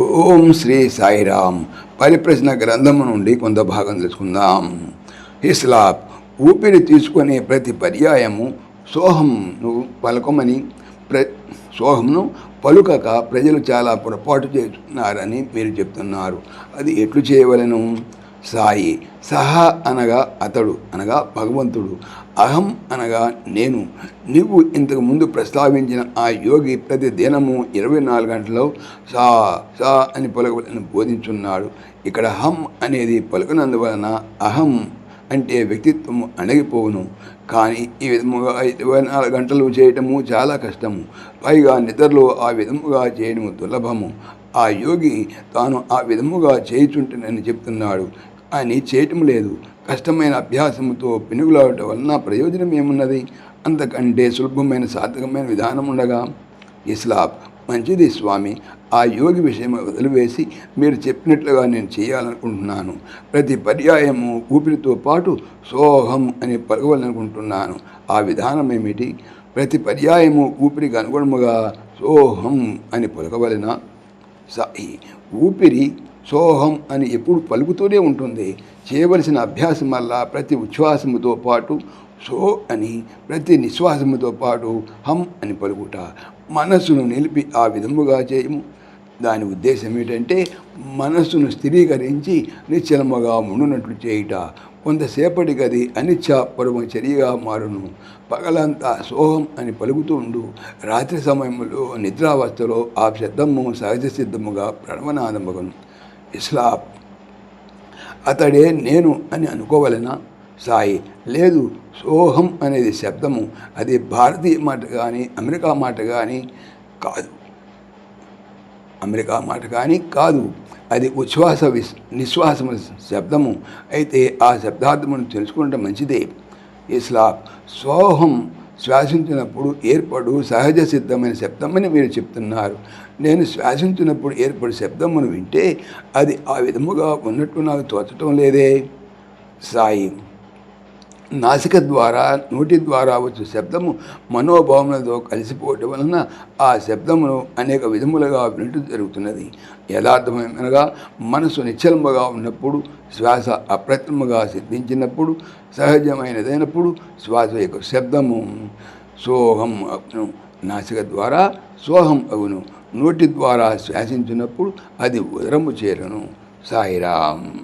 ఓం శ్రీ సాయిరామ్ పరిప్రశ్న గ్రంథము నుండి కొంత భాగం తెలుసుకుందాం. ఇస్లాప్ ఊపిరి తీసుకునే ప్రతి పర్యాయము సోహంను పలకమని ప్ర సోహంను పలుకక ప్రజలు చాలా పొరపాటు చేస్తున్నారని మీరు చెప్తున్నారు. అది ఎట్లు చేయవలను? సాయి. సహా అనగా అతడు అనగా భగవంతుడు. అహం అనగా నేను. నీవు ఇంతకు ముందు ప్రస్తావించిన ఆ యోగి ప్రతి దినము ఇరవై నాలుగు గంటలో సా సా అని పలుకని బోధించున్నాడు. ఇక్కడ హం అనేది పలుకనందువలన అహం అంటే వ్యక్తిత్వము అణగిపోవును. కానీ ఈ విధముగా ఇరవై నాలుగు గంటలు చేయటము చాలా కష్టము. పైగా నిద్రలో ఆ విధముగా చేయడము దుర్లభము. ఆ యోగి తాను ఆ విధముగా చేయుచుంటేనని చెప్తున్నాడు. అని చేయటం లేదు. కష్టమైన అభ్యాసముతో పెనుగులాడటం వలన ప్రయోజనం ఏమున్నది? అంతకంటే సులభమైన సాధకమైన విధానం ఉండగా ఇస్లాబ్ మంచిది స్వామి ఆ యోగి విషయం వదిలివేసి మీరు చెప్పినట్లుగా నేను చేయాలనుకుంటున్నాను. ప్రతి పర్యాయము ఊపిరితో పాటు సోహం అని పలకవాలనుకుంటున్నాను ఆ విధానం ఏమిటి? ప్రతి పర్యాయము ఊపిరికి అనుగుణముగా సోహం అని పలకవలన? సాయి ఊపిరి సోహం అని ఎప్పుడు పలుకుతూనే ఉంటుంది. చేయవలసిన అభ్యాసం వల్ల ప్రతి ఉచ్ఛ్వాసముతో పాటు సో అని ప్రతి నిశ్వాసముతో పాటు హం అని పలుకుట మనస్సును నిలిపి ఆ విధముగా చేయము. దాని ఉద్దేశం ఏంటంటే మనస్సును స్థిరీకరించి నిశ్చలముగా ఉండునట్లు చేయుట. కొంతసేపటికి అది అనిచ్ఛాపరమ చర్యగా మారును. పగలంతా సోహం అని పలుకుతూ ఉండు. రాత్రి సమయంలో నిద్రావస్థలో ఆ శబ్దము సహజ సిద్ధముగా ప్రణవనాదమగను. ఇస్లాప్ అతడే నేను అని అనుకోవలనా సాయి. లేదు సోహం అనేది శబ్దము. అది భారతీయ మాట కానీ అమెరికా మాట కానీ కాదు. అమెరికా మాట కానీ కాదు. అది ఉచ్ఛ్వాస విస్ నిశ్వాసము శబ్దము. అయితే ఆ శబ్దార్థమును తెలుసుకుంటే మంచిదే. ఇస్లాం. సోహం శ్వాసించినప్పుడు ఏర్పడు సహజ సిద్ధమైన శబ్దమని మీరు చెప్తున్నారు. నేను శ్వాసించినప్పుడు ఏర్పడు శబ్దమును వింటే అది ఆ విధముగా ఉన్నట్టు నాకు తోచటం లేదే. సాయి నాసిక ద్వారా నోటి ద్వారా వచ్చే శబ్దము మనోభావములతో కలిసిపోవటం వలన ఆ శబ్దమును అనేక విధములుగా వినటం జరుగుతున్నది. యథార్థమనగా మనసు నిశ్చలముగా ఉన్నప్పుడు శ్వాస అప్రతిమగా సిద్ధించినప్పుడు సహజమైనదైనప్పుడు శ్వాస యొక్క శబ్దము సోహం అగును నాసిక ద్వారా సోహం అగును నోటి ద్వారా శ్వాసించినప్పుడు అది ఉదరము చేరను. సాయిరాం